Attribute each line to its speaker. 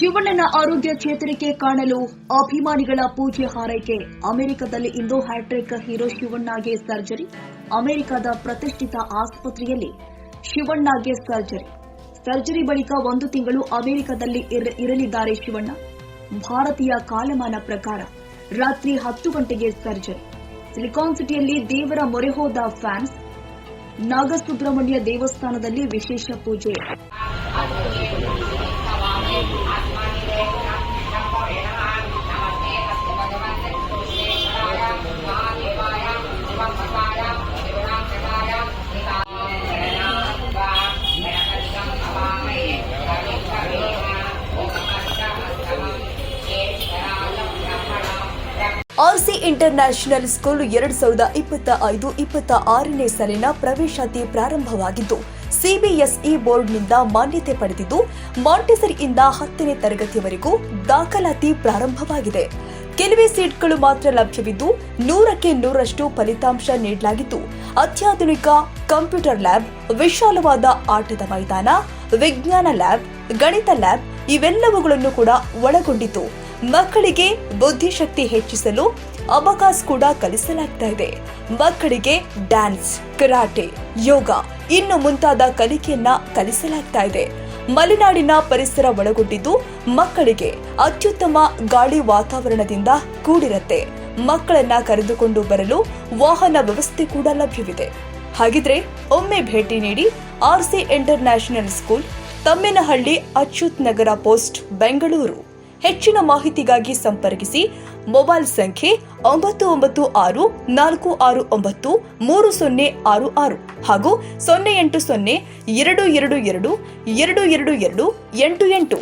Speaker 1: ಶಿವಣ್ಣನ ಆರೋಗ್ಯ ಚೇತರಿಕೆ ಕಾಣಲು ಅಭಿಮಾನಿಗಳ ಪೂಜೆ ಹಾರೈಕೆ. ಅಮೆರಿಕದಲ್ಲಿ ಇಂದು ಹ್ಯಾಟ್ರಿಕ್ ಹೀರೋ ಶಿವಣ್ಣಗೆ ಸರ್ಜರಿ. ಅಮೆರಿಕದ ಪ್ರತಿಷ್ಠಿತ ಆಸ್ಪತ್ರೆಯಲ್ಲಿ ಶಿವಣ್ಣಗೆ ಸರ್ಜರಿ. ಸರ್ಜರಿ ಬಳಿಕ ಒಂದು ತಿಂಗಳು ಅಮೆರಿಕದಲ್ಲಿ ಇರ- ಇರಲಿದ್ದಾರೆ ಶಿವಣ್ಣ. ಭಾರತೀಯ ಕಾಲಮಾನ ಪ್ರಕಾರ ರಾತ್ರಿ ಹತ್ತು ಗಂಟೆಗೆ ಸರ್ಜರಿ. ಸಿಲಿಕಾನ್ ಸಿಟಿಯಲ್ಲಿ ದೇವರ ಮೊರೆ ಹೋದ ಫ್ಯಾನ್ಸ್. ನಾಗಸುಬ್ರಹ್ಮಣ್ಯ ದೇವಸ್ಥಾನದಲ್ಲಿ ವಿಶೇಷ ಪೂಜೆ. ಆರ್ಸಿ ಇಂಟರ್ನ್ಯಾಷನಲ್ ಸ್ಕೂಲ್ ಎರಡ್ ಸಾವಿರದ ಇಪ್ಪತ್ತ ಐದು, ಇಪ್ಪತ್ತ ಆರನೇ ಸಾಲಿನ ಪ್ರವೇಶಾತಿ ಪ್ರಾರಂಭವಾಗಿದ್ದು, ಸಿಬಿಎಸ್ಇ ಬೋರ್ಡ್ನಿಂದ ಮಾನ್ಯತೆ ಪಡೆದಿದ್ದು, ಮಾಂಟೆಸರಿಯಿಂದ ಹತ್ತನೇ ತರಗತಿಯವರೆಗೂ ದಾಖಲಾತಿ ಪ್ರಾರಂಭವಾಗಿದೆ. ಕೆಲವೇ ಸೀಟ್ಗಳು ಮಾತ್ರ ಲಭ್ಯವಿದ್ದು ನೂರಕ್ಕೆ ನೂರಷ್ಟು ಫಲಿತಾಂಶ ನೀಡಲಾಗಿದ್ದು ಅತ್ಯಾಧುನಿಕ ಕಂಪ್ಯೂಟರ್ ಲ್ಯಾಬ್, ವಿಶಾಲವಾದ ಆಟದ ಮೈದಾನ, ವಿಜ್ಞಾನ ಲ್ಯಾಬ್, ಗಣಿತ ಲ್ಯಾಬ್ ಇವೆಲ್ಲವುಗಳನ್ನು ಕೂಡ ಒಳಗೊಂಡಿತು ಮಕ್ಕಳಿಗೆ ಬುದ್ಧಿಶಕ್ತಿ ಹೆಚ್ಚಿಸಲು ಅವಕಾಶ ಕೂಡ ಕಲಿಸಲಾಗ್ತಾ ಇದೆ. ಮಕ್ಕಳಿಗೆ ಡ್ಯಾನ್ಸ್, ಕರಾಟೆ, ಯೋಗ ಇನ್ನು ಮುಂತಾದ ಕಲಿಕೆಯನ್ನ ಕಲಿಸಲಾಗ್ತಾ ಇದೆ. ಮಲೆನಾಡಿನ ಪರಿಸರ ಒಳಗೊಂಡಿದ್ದು ಮಕ್ಕಳಿಗೆ ಅತ್ಯುತ್ತಮ ಗಾಳಿ ವಾತಾವರಣದಿಂದ ಕೂಡಿರುತ್ತೆ. ಮಕ್ಕಳನ್ನ ಕರೆದುಕೊಂಡು ಬರಲು ವಾಹನ ವ್ಯವಸ್ಥೆ ಕೂಡ ಲಭ್ಯವಿದೆ. ಹಾಗಿದ್ರೆ ಒಮ್ಮೆ ಭೇಟಿ ನೀಡಿ RC international school, Tammenahalli Achyut Nagar post, Bengaluru. ಹೆಚ್ಚಿನ ಮಾಹಿತಿಗಾಗಿ ಸಂಪರ್ಕಿಸಿ ಮೊಬೈಲ್ ಸಂಖ್ಯೆ ಒಂಬತ್ತು ಒಂಬತ್ತು ಆರು ನಾಲ್ಕು ಆರು ಒಂಬತ್ತು ಮೂರು ಸೊನ್ನೆ ಆರು ಆರು ಹಾಗೂ ಸೊನ್ನೆ ಎಂಟು ಸೊನ್ನೆ ಎರಡು ಎರಡು ಎರಡು ಎರಡು ಎರಡು ಎರಡು ಎಂಟು ಎಂಟು.